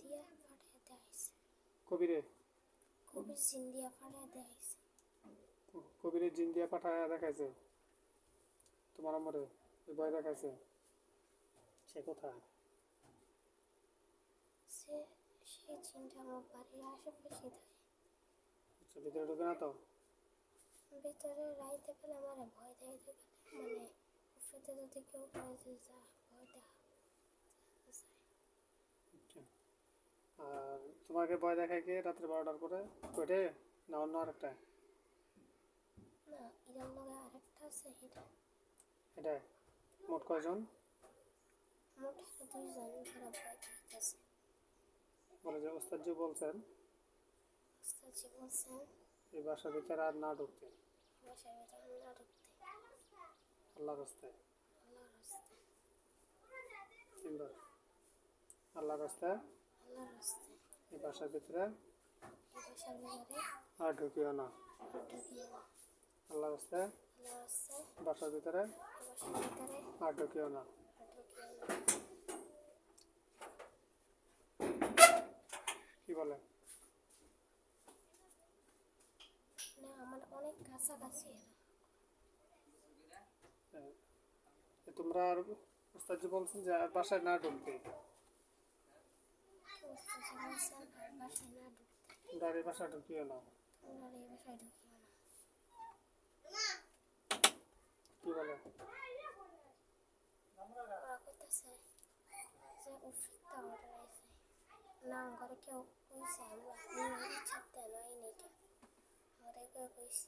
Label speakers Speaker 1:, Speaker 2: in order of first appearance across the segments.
Speaker 1: দিয়া ফাটাই দেখাইছে
Speaker 2: কবিরে
Speaker 1: কবির সিন দিয়া ফাটাই দেখাইছে
Speaker 2: কবিরের জিন দিয়ে পাঠায় দেখাইছে তোমার আমরে ওই ভয় দেখাইছে সে কোথায়
Speaker 1: সে সেই চিনটা আমার বাড়ির আশেপাশে থাকে
Speaker 2: আচ্ছা ভিতরে ঢুকে না তো
Speaker 1: ভিতরে রাইতে পেলে আমার ভয় দেয় দেখে মানে উপরেতে যদি কেউ রয়েছে যা ভয় দেখা
Speaker 2: আচ্ছা। আর তোমাকে ভয় দেখায় কে রাত্রে বারোটার পরে? কইটে না অন্য আরেকটা
Speaker 1: এটা
Speaker 2: মোট কয়জন? বলে যে ওস্তাদজি বলছেন। এই বাসার ভিতরে আর না ঢুকতে। আল্লাহ রাস্তায়
Speaker 1: আল্লাহর
Speaker 2: আল্লাহ রাস্তায় এই বাসার ভিতরে? আর ঢুকিও না। আল্লাহ রাস্তায় বাসার ভিতরে? আর ঢুকিও না। কি বলে? তোমরা আর বলছেন যে বাসায় না ঢুকতে
Speaker 1: ওস্তাদজি বলছেন আর বাসায় না ঢুকতে
Speaker 2: তোমরা আর এই বাসায় ঢুকিও না।
Speaker 1: তোমরা এই বাসায় ঢুকিও না
Speaker 2: কি বলে?
Speaker 1: না ঘরে কেউ কইছে আমরা ইচ্ছাতে নয় নাকি আমাদের কেউ কইছে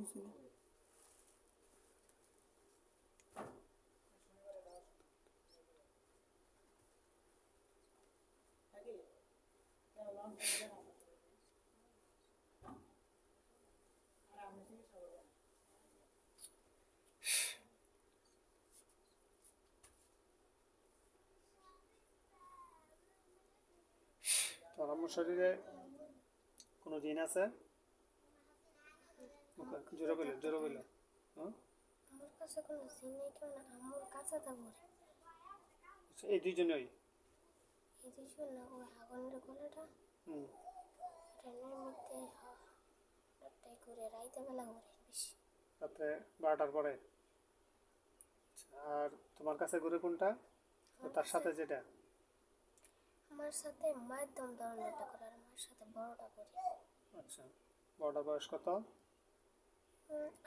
Speaker 3: বুঝি না
Speaker 2: তোর আম্মুর শরীরে কোনো জিন আছে? জোরে বলে জোরে বলে। হ্যাঁ?
Speaker 1: আমার কাছে কোনো সিন নেই কেউ না আমার কাছে তো ভরে
Speaker 2: আচ্ছা, এই দুজনেই
Speaker 1: এই যে শোন না ওই আগুনের গোলাটা?
Speaker 2: হুম।
Speaker 1: ট্রেনের মধ্যে একটাই করে রাইতে বেলা করে বেশি।
Speaker 2: রাত্রে বারোটার পরে? আচ্ছা, আর তোমার কাছে ঘুরে কোনটা? তার সাথে যেটা?
Speaker 1: আমার সাথে মাধ্যম ধরনেরটা করে আর আমার সাথে বড়টা করি।
Speaker 2: আচ্ছা বড়টার বয়স কত?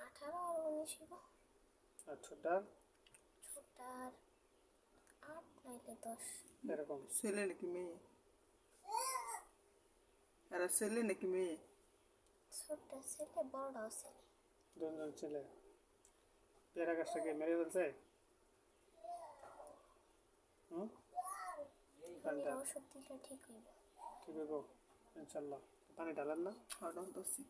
Speaker 1: আঠারো আর উনিশ হইব।
Speaker 2: আর ছোটটার
Speaker 1: ছোটার আট নাইলে দশ।
Speaker 2: এরকম।
Speaker 3: ছেলে নাকি মেয়ে? এরা ছেলে নাকি মেয়ে?
Speaker 1: ছোটটা ছেলে বড়টাও ছেলে।
Speaker 2: দুজন ছেলে। পেয়ারা গাছটাকে মেরে ফেলছে?
Speaker 1: ওষুধ দিলে ঠিক হইব।
Speaker 2: ঠিক আছে ইনশাল্লাহ। পানি ঢালেন না?
Speaker 3: অর্ডার দছি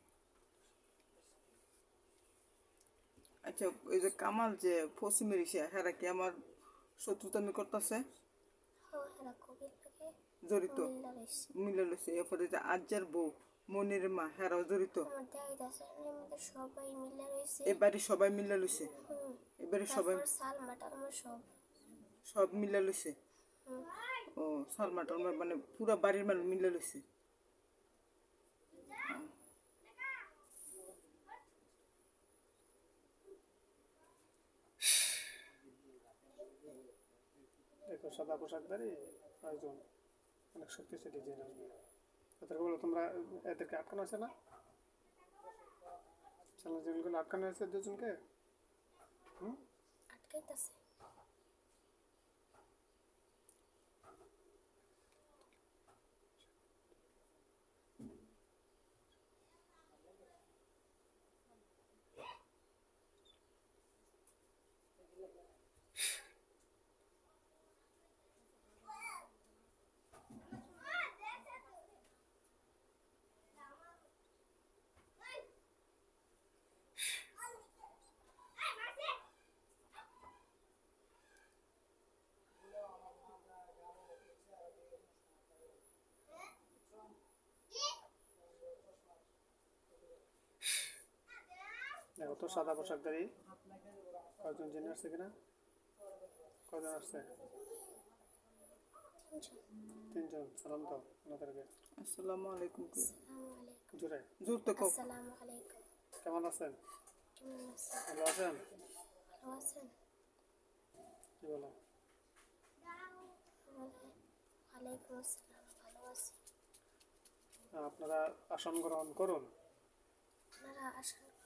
Speaker 3: আচ্ছা ওই যে কামাল যে ফসি মেরিছে হেরা কি আমার শত্রুতামি করতেছে?
Speaker 1: হ্যাঁ হ্যাঁ
Speaker 3: জড়িত। মিলে লইছে এরপরে যে আজ্জার বউ মনির মা হেরাও জড়িত।
Speaker 1: এর মধ্যে সবাই মিলে রয়েছে
Speaker 3: এবারে সবাই মিলে লইছে এবারে সবাই
Speaker 1: সব।
Speaker 3: সব মিলে লইছে ও সালমা টালমা মানে পুরা বাড়ির মানুষ মিলে লইছে
Speaker 2: দেখো সাদা পোশাক দাঁড়ি একজন অনেক শক্তিশালী জেন আসবে বলো, তোমরা এদেরকে আটকানো আছে না? চ্যালেঞ্জ জেনগুলো আটকানো আছে দুজনকে? হুম?
Speaker 1: আটকাইতেছে।
Speaker 2: দেখো তো সাদা পোশাকধারী কয়জন জেনে আসছে কিনা? কয়জন আসছে?
Speaker 1: তিনজন
Speaker 2: তিনজন সালাম দাও ওনাদেরকে।
Speaker 3: আসসালামু আলাইকুম। কই।
Speaker 1: আসসালামু আলাইকুম।
Speaker 2: জোরে
Speaker 3: জোর তো
Speaker 1: আলাইকুম
Speaker 2: কেমন আছেন?
Speaker 1: কেমন আছেন?
Speaker 2: ভালো আছেন? কি বলো? আপনারা আসন গ্রহণ করুন।
Speaker 1: আপনারা আসন গ্রহণ করুন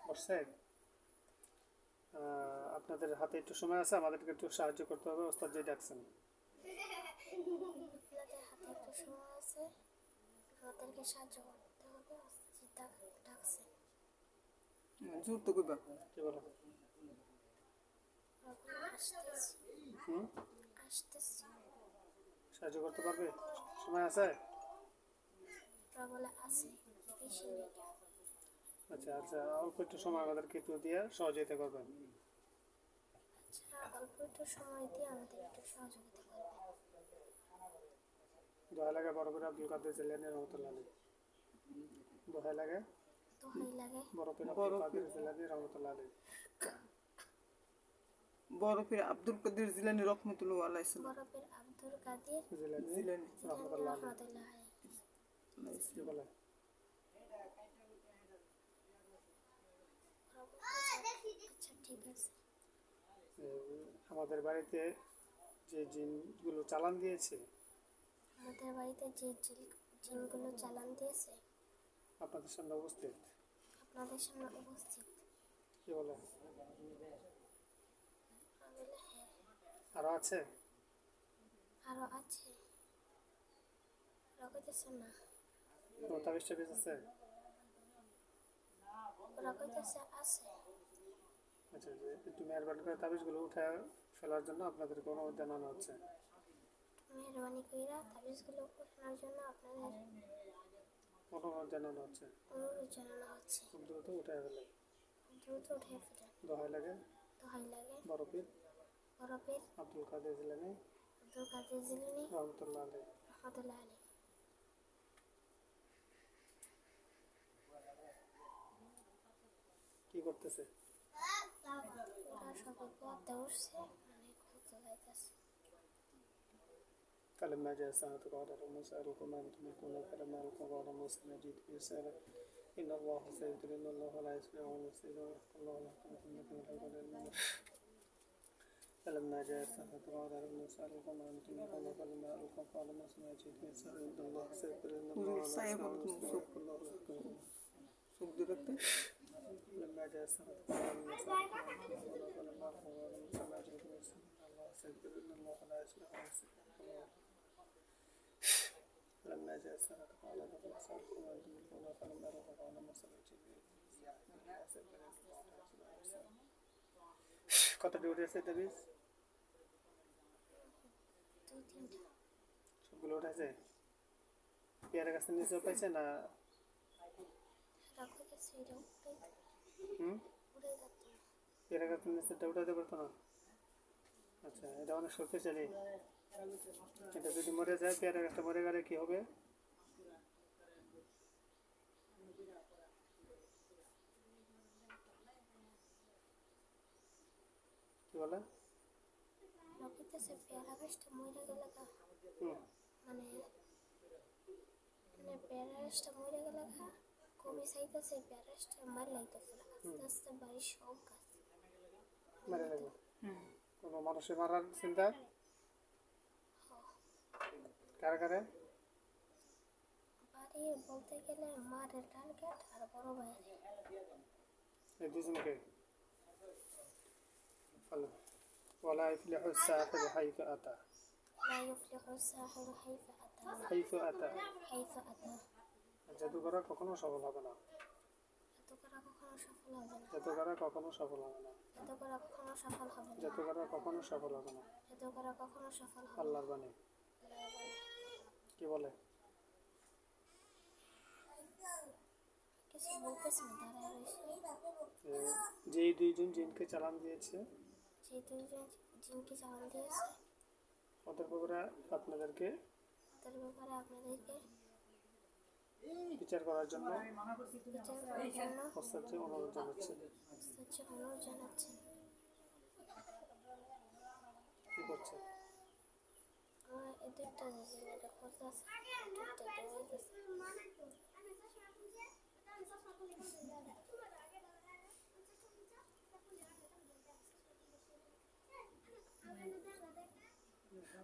Speaker 2: বসছে আপনাদের হাতে একটু সময় আছে আমাদেরকে একটু সাহায্য করতে হবে ওস্তাদ যে ডাকছেন।
Speaker 1: একটু সময় আছে আমাদেরকে সাহায্য করতে
Speaker 3: জোর তো কইবা।
Speaker 2: কি বলো? সাহায্য পারবে? সময় আছে?
Speaker 1: বলে
Speaker 2: আচ্ছা আচ্ছা অল্প একটু সময় আমাদেরকে একটু দিয়ে সহযোগিতা করবেন।
Speaker 1: আচ্ছা অল্প একটু সময় দিয়ে আমাদের একটু সহযোগিতা করবেন।
Speaker 2: দোহাই লাগে বড় করে আব্দুল কাদের জিলানি রহমতুল্লাহ দোহাই লাগে?
Speaker 1: দোহাই লাগে।
Speaker 2: বড় করে আব্দুল কাদের রহমতুল্লাহ
Speaker 3: বরফের আব্দুল কাদের জিলানি রহমতুল্লাহ
Speaker 1: বরফের আব্দুল কাদের
Speaker 2: জিলানি রহমতুল্লাহ
Speaker 1: আলাইহি
Speaker 2: কি বলে
Speaker 1: ওরা বলতেছে, আচ্ছা ঠিক আছে।
Speaker 2: আমাদের বাড়িতে যে জিনগুলো চালান দিয়েছে?
Speaker 1: আমাদের বাড়িতে যে জিনগুলো চালান দিয়েছে
Speaker 2: আপনাদের সামনে উপস্থিত?
Speaker 1: আপনাদের সামনে উপস্থিত।
Speaker 2: কি বলে?
Speaker 1: হ্যাঁ।
Speaker 2: আরও আছে?
Speaker 1: আরও আছে। ওরা কইতেছে না।
Speaker 2: টাবিজ আছে
Speaker 1: ওরা কইতেছে আছে।
Speaker 2: আচ্ছা একটু মেহরবানি করে তাবিজগুলো উঠে ফেলার জন্য আপনাদেরকে অনুরোধ জানানো হচ্ছে?
Speaker 1: মেহরবানি কইরা তাবিজগুলো উঠানোর জন্য আপনাদের
Speaker 2: অনুরোধ জানানো হচ্ছে?
Speaker 1: অনুরোধ জানানো হচ্ছে।
Speaker 2: খুব দ্রুত উঠে ফেলে।
Speaker 1: দ্রুত উঠে ফেলেন
Speaker 2: দোহাই লাগে?
Speaker 1: দোহাই লাগে।
Speaker 2: বরফির?
Speaker 1: বরফের?
Speaker 2: আব্দুল কাদের জিলানি?
Speaker 1: আব্দুল কাদের জিলানি?
Speaker 2: রহমতুল্লাহ আলী
Speaker 1: রহমতুল্লাহ আলী
Speaker 2: কি করতেছে? فلما جاء الساعة قال لهم سألوكم ما تملكون فلما لكم قال موسى نجيت بسالة إن الله سيبدل إن الله لا يسمع والمفسد ويحكم الله لكم إنكم الحمد لله فلما جاء الساعة قال لهم سألوكم ما تملكون فلما لكم قال موسى نجيت بسالة إن الله سيبدل إن الله لا يسمع
Speaker 3: والمفسد
Speaker 2: ويحكم الله لكم
Speaker 3: إنكم الحمد لله
Speaker 2: لما جاء الساعة قال لهم سألكم ما أنتم يكون فلما ألقوا قال موسى نجيب يسأل إن الله سيدري إن الله لا يسمع ونسير ويحكم الله لما جاء السنة قال لهم سألكم أنتم الكون فلما رأوا قال موسى الجبريل কত ডিউটি আছে তাবিজ
Speaker 1: দুই তিনটা
Speaker 2: সবগুলো উঠেছে পেয়ারা গাছের নিচে পাইছে না
Speaker 1: ওরা কইতেছে এটা উঠে
Speaker 2: হুম?
Speaker 1: উড়ে যাচ্ছে না
Speaker 2: পেয়ারা গাছের নিচেটা উঠাতে পারতো না? আচ্ছা এটা অনেক শক্তিশালী। এটা যদি মরে যায় পেয়ারা গাছটা মরে গেলে কি হবে? কি বলে?
Speaker 1: ওরা পেয়ারা গাছটা মরে গেলে মানে মানে পেয়ারা গাছটা মরে গেলে গা কবি চাইতেছে পেয়ারা গাছটা মার লাইতেছে আস্তে আস্তে বাড়ির সব গাছ
Speaker 2: মেরে নেবে কোনো মানুষের মারার চিন্তা কারে কারে
Speaker 1: বাড়ির বলতে গেলে মারের টার্গেট আর বড় ভাইয়ের
Speaker 2: এই দুজনকে ফলে ولا يفلح الساحر حيث أتى
Speaker 1: لا يفلح الساحر حيث أتى
Speaker 2: حيث أتى
Speaker 1: حيث أتى
Speaker 2: জাদুকরা কখনো সফল হবে না।
Speaker 1: জাদুকরা কখনো সফল হবে না।
Speaker 2: জাদুকরা কখনো সফল হবে না। আল্লাহর বাণী। কি বলে? যে দুইজন জিনকে চালান দিয়েছে
Speaker 1: যে দুইজন জিনকে চালান দিয়েছে
Speaker 2: ওদের ব্যাপারে আপনাদেরকে
Speaker 1: ব্যাপারে আপনাদেরকে
Speaker 2: বিচার করার জন্য ওস্তাদকে অনুরোধ জানাচ্ছেন। কি করছে?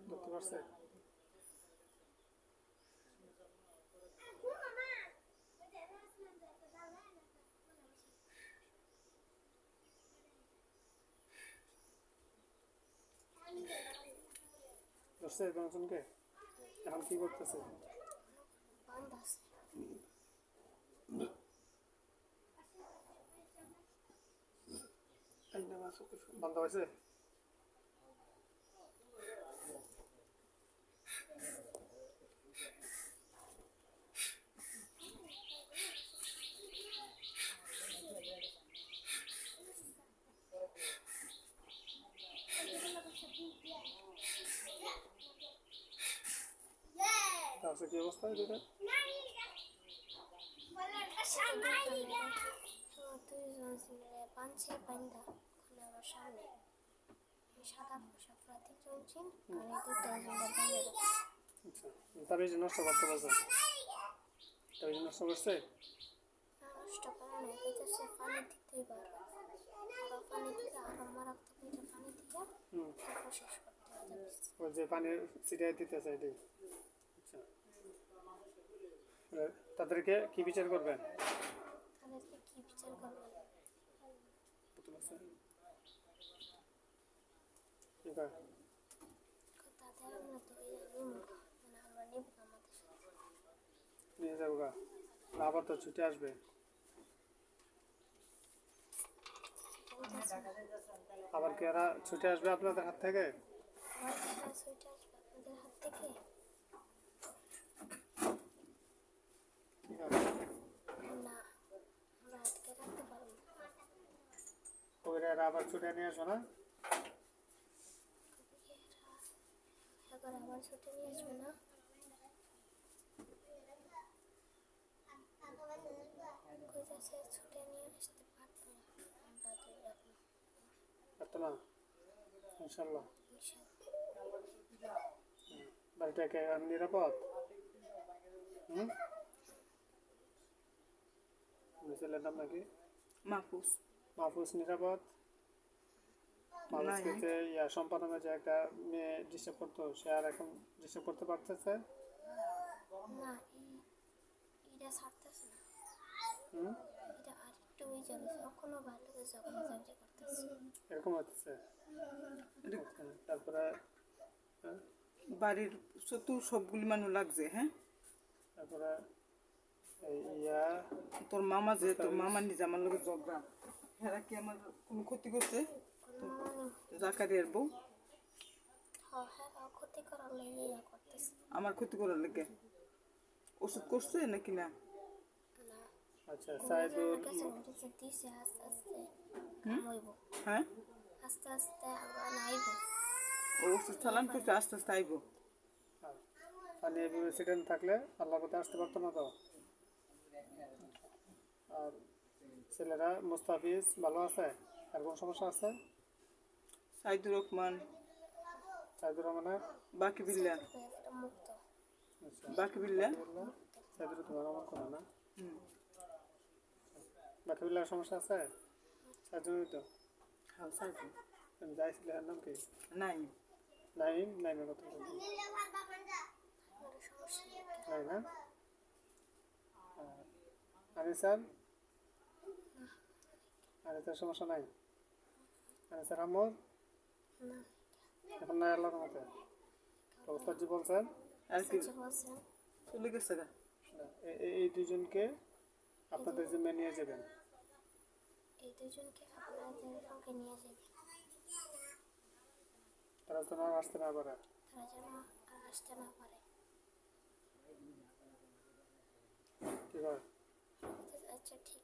Speaker 2: ধরতে পারছে ধরছে জনসনকে এখন কি করতেছে?
Speaker 1: বন্ধ আছে
Speaker 2: তারপরে কি অবস্থা এটা
Speaker 1: পাঞ্চে পাইন্দা ওখানে আমার সামনে সাদা পোশাক প্রতীক জমছেন আর এই দুইটা জন্য বাইরে
Speaker 2: আচ্ছা তার যে নষ্ট করতে পারছে? তার নষ্ট করছে
Speaker 1: নষ্ট করে না কইতেছে পানি দিতেই পারো আরও পানি দিতে আরও পানি দিতে তারপর শেষ করতে হবে
Speaker 2: যে পানি ছিটাই দিতেছে এটাই তাদেরকে কি বিচার করবেন?
Speaker 1: তাদেরকে কি বিচার মানে
Speaker 2: নিয়ে যাব গা। আবার তো ছুটে আসবে। আবার কি এরা ছুটে আসবে আপনাদের হাত থেকে?
Speaker 1: আমার আসবে আপনাদের হাত থেকে
Speaker 2: ঠিক আছে
Speaker 1: না আমরা আটকে রাখতে পারব না
Speaker 2: ওইরা এরা আবার ছুটে নিয়ে আসবে না?
Speaker 1: নিয়ে আসবে না কইতাছে ছুটে নিয়ে আসতে পারব না আমরা দুই রাখব
Speaker 2: পারতো না ইনশাল্লাহ
Speaker 1: ইনশাআল্লাহ।
Speaker 2: বাড়িটা কে আর নিরাপদ? হুম? ছেলের নাম নাকি
Speaker 3: মাহফুজ।
Speaker 2: মাহফুজ নিরাপদ? মানুষকে ইয়া সম্পাদনে যে একটা মেয়ে ডিস্টার্ব করতো সে আর এখন ডিস্টার্ব করতে পারতেছে? এরকম হচ্ছে? আচ্ছা, তারপরে হ্যাঁ,
Speaker 3: বাড়ির চতুর সবগুলি মানুষ লাগছে হ্যাঁ?
Speaker 2: তারপরে ইয়া
Speaker 3: তোর মামা যে তোর মামা নিজে আমার লোকের ঝগড়া হেরা কি আমার কোনো ক্ষতি করছে? জাকারিয়ার বউ।
Speaker 1: হ্যাঁ হ্যাঁ ক্ষতি করার লেগে
Speaker 3: আমার ক্ষতি করার লেগে? ওষুধ করছে নাকি না?
Speaker 2: আচ্ছা সাইদুল
Speaker 1: আস্তে আস্তে কামাইব
Speaker 3: হ্যাঁ?
Speaker 1: আস্তে আস্তে আমরা
Speaker 3: ও ওষুধ চালান করছে আস্তে আস্তে আইব।
Speaker 2: প্রেসিডেন্ট থাকলে আল্লাহ কোথায় আসতে পারতো না তো? আর ছেলেরা মুস্তাফিজ ভালো আছে? আর কোন সমস্যা আছে?
Speaker 3: সাইদুর রহমান।
Speaker 2: সাইদুর রহমানের?
Speaker 3: বাকি বিল্লা।
Speaker 2: আচ্ছা
Speaker 3: বাকি বিল্লা?
Speaker 2: সাইদুর তোমার আমার কোনো না?
Speaker 3: হুম।
Speaker 2: বাকিবুল্লার সমস্যা আছে? সাইদুর তো?
Speaker 3: হ্যাঁ সাইদুর।
Speaker 2: আমি যাইছিলে নাম কি?
Speaker 3: নাই
Speaker 2: নাইম? নাইমের কথা
Speaker 1: নেই।
Speaker 2: না আনিসার আনিসার সমস্যা নাই? আনিসার
Speaker 1: না
Speaker 2: এখন নাই আল্লাহর মতে অবস্থাজি বলছেন?
Speaker 3: আর কি চলে গেছে
Speaker 2: এই দুজনকে আপনাদের জিম্মে নিয়ে যাবেন।
Speaker 1: এই দুজনকে আপনাদের সঙ্গে নিয়ে যাবে
Speaker 2: তারা যেন আর আসতে না পারে।
Speaker 1: তারা যেন আর আসতে না পারে।
Speaker 2: কি
Speaker 1: আচ্ছা ঠিক।